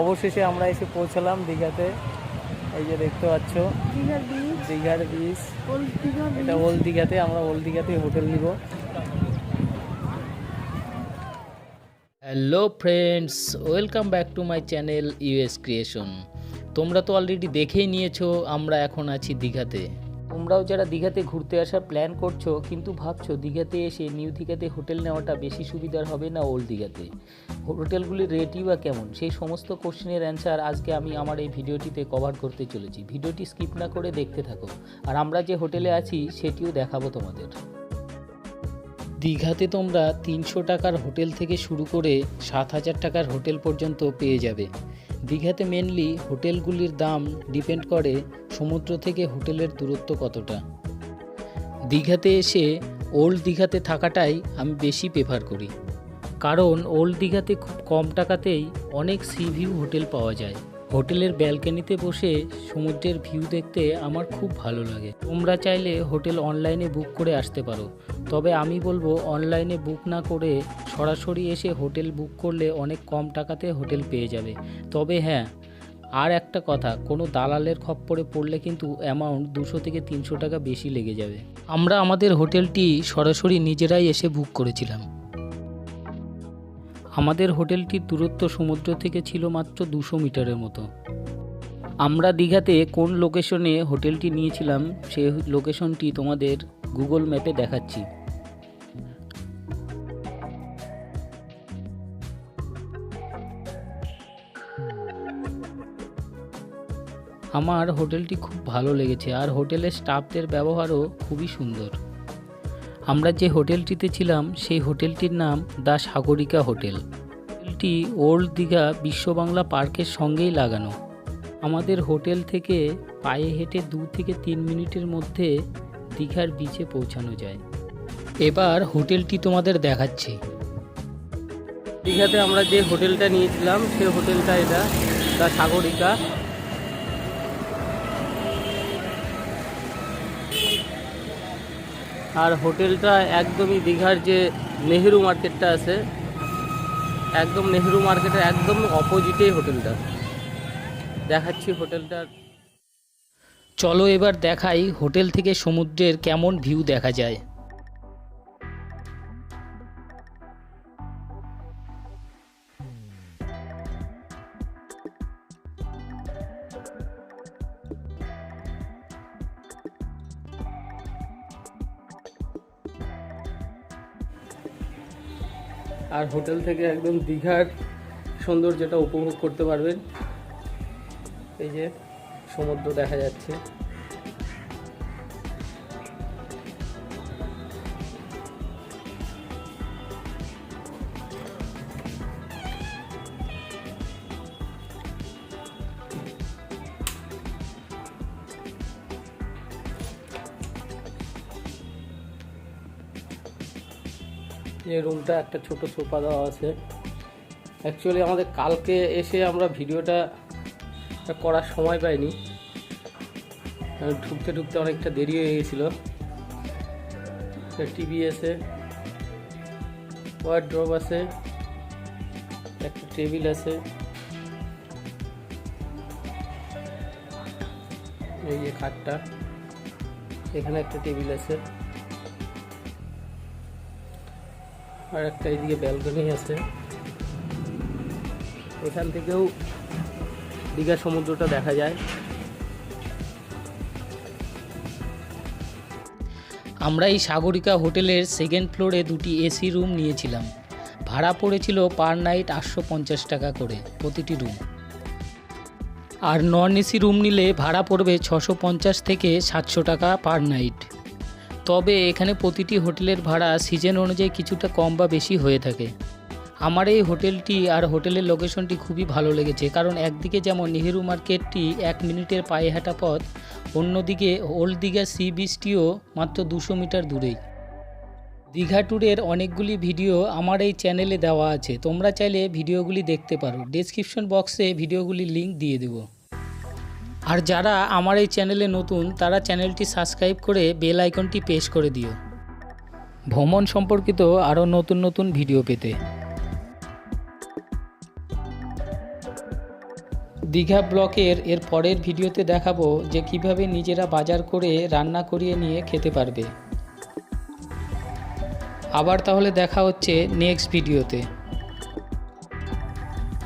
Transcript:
অবশেষে আমরা এসে পৌঁছালাম দীঘাতে। এই যে দেখতে পাচ্ছ দীঘার বিচ এটা ওল্ড দীঘাতে আমরা ওল্ড দীঘাতে হোটেল নিব। Hello friends welcome back to my channel US creation. তোমরা তো অলরেডি দেখেই নিয়েছো আমরা এখন আছি দীঘাতে। তোমরাও যারা দীঘাতে ঘুরতে আসার প্ল্যান করছ, কিন্তু ভাবছ দীঘাতে এসে নিউ দীঘাতে হোটেল নেওয়াটা বেশি সুবিধার হবে না ওল্ড দীঘাতে? হোটেলগুলির রেটই বা কেমন? সেই সমস্ত কোশ্চেনের অ্যান্সার আজকে আমি আমার এই ভিডিওটিতে কভার করতে চলেছি। ভিডিওটি স্কিপ না করে দেখতে থাকো। আর আমরা যে হোটেলে আছি, সেটিও দেখাবো তোমাদের। দীঘাতে তোমরা তিনশো টাকার হোটেল থেকে শুরু করে সাত হাজার টাকার হোটেল পর্যন্ত পেয়ে যাবে। দীঘাতে মেনলি হোটেলগুলির দাম ডিপেন্ড করে সমুদ্র থেকে হোটেলের দূরত্ব কতটা। দীঘাতে এসে ওল্ড দীঘাতে থাকাটাই আমি বেশি প্রেফার করি। কারণ ওল্ড দীঘাতে খুব কম টাকাতেই অনেক সি ভিউ হোটেল পাওয়া যায়। হোটেলের ব্যালকনিতে বসে সমুদ্রের ভিউ দেখতে আমার খুব ভালো লাগে। তোমরা চাইলে হোটেল অনলাইনে বুক করে আসতে পারো। তবে আমি বলব অনলাইনে বুক না করে সরাসরি এসে হোটেল বুক করলে অনেক কম টাকাতে হোটেল পেয়ে যাবে। তবে হ্যাঁ আর একটা কথা, কোনো দালালের খপ্পরে পড়লে কিন্তু অ্যামাউন্ট দুশো থেকে তিনশো টাকা বেশি লেগে যাবে। আমরা আমাদের হোটেলটি সরাসরি নিজেরাই এসে বুক করেছিলাম। আমাদের হোটেলটির দূরত্ব সমুদ্র থেকে ছিল মাত্র দুশো মিটারের মতো। আমরা দীঘাতে কোন লোকেশনে হোটেলটি নিয়েছিলাম, সে লোকেশনটি তোমাদের গুগল ম্যাপে দেখাচ্ছি। আমার হোটেলটি খুব ভালো লেগেছে আর হোটেলের স্টাফদের ব্যবহারও খুবই সুন্দর। আমরা যে হোটেলটিতে ছিলাম, সেই হোটেলটির নাম দ্য সাগরিকা হোটেল। হোটেলটি ওল্ড দীঘা বিশ্ব বাংলা পার্কের সঙ্গেই লাগানো। আমাদের হোটেল থেকে পায়ে হেঁটে দু থেকে তিন মিনিটের মধ্যে দীঘার বিচে পৌঁছানো যায়। এবার হোটেলটি তোমাদের দেখাচ্ছি। দীঘাতে আমরা যে হোটেলটা নিয়েছিলাম, সেই হোটেলটা এটা দা সাগরিকা। আর হোটেলটা একদমই দীঘার যে নেহেরু মার্কেটটা আছে, একদম নেহেরু মার্কেটের একদম অপোজিটেই হোটেলটা। দেখাচ্ছি হোটেলটার। চলো এবার দেখাই হোটেল থেকে সমুদ্রের কেমন ভিউ দেখা যায়। আর হোটেল থেকে একদম দীঘার সৌন্দর্যটা উপভোগ করতে পারবেন। এই যে সমুদ্র দেখা যাচ্ছে। এই রুমটা একটা ছোট সোফা দেওয়া আছে। অ্যাকচুয়ালি আমাদের কালকে এসে আমরা ভিডিওটা করার সময় পাইনি। ঢুকতে ঢুকতে অনেকটা দেরি হয়ে গেছিল। টিভি আছে ওয়ার্ড্রপ আছে, একটা টেবিল আছে। এই যে খাটটা, এখানে একটা টেবিল আছে। আর একটা এদিকে ব্যালকনি আছে। এখান থেকেও দীঘা সমুদ্রটা দেখা যায়। আমরা এই সাগরিকা হোটেলের সেকেন্ড ফ্লোরে দুটি এসি রুম নিয়েছিলাম। ভাড়া পড়েছিল পার নাইট আটশো পঞ্চাশ টাকা করে প্রতিটি রুম আর নন এসি রুম নিলে ভাড়া পড়বে ছশো পঞ্চাশ থেকে সাতশো টাকা পার নাইট তবে এখানে প্রতিটি হোটেলের ভাড়া সিজন অনুযায়ী কিছুটা কম বা বেশি হয়ে থাকে। আমার এই হোটেলটি আর হোটেলের লোকেশনটি খুবই ভালো লেগেছে, কারণ একদিকে যেমন নেহেরু মার্কেটটি এক মিনিটের পায়ে হাঁটা পথ, অন্যদিকে ওল্ড দীঘা সি বিচটিও মাত্র দুশো মিটার দূরেই। দীঘা ট্যুরের অনেকগুলি ভিডিও আমার এই চ্যানেলে দেওয়া আছে, তোমরা চাইলে ভিডিওগুলি দেখতে পারো। ডেসক্রিপশন বক্সে ভিডিওগুলির লিংক দিয়ে দেবো। আর যারা আমার এই চ্যানেলে নতুন, তারা চ্যানেলটি সাবস্ক্রাইব করে বেল আইকনটি প্রেস করে দিও। ভ্রমণ সম্পর্কিত আরও নতুন নতুন ভিডিও পেতে। দীঘা ব্লকের এর পরের ভিডিওতে দেখাবো যে কীভাবে নিজেরা বাজার করে রান্না করিয়ে নিয়ে খেতে পারবে। আবার তাহলে দেখা হচ্ছে নেক্সট ভিডিওতে।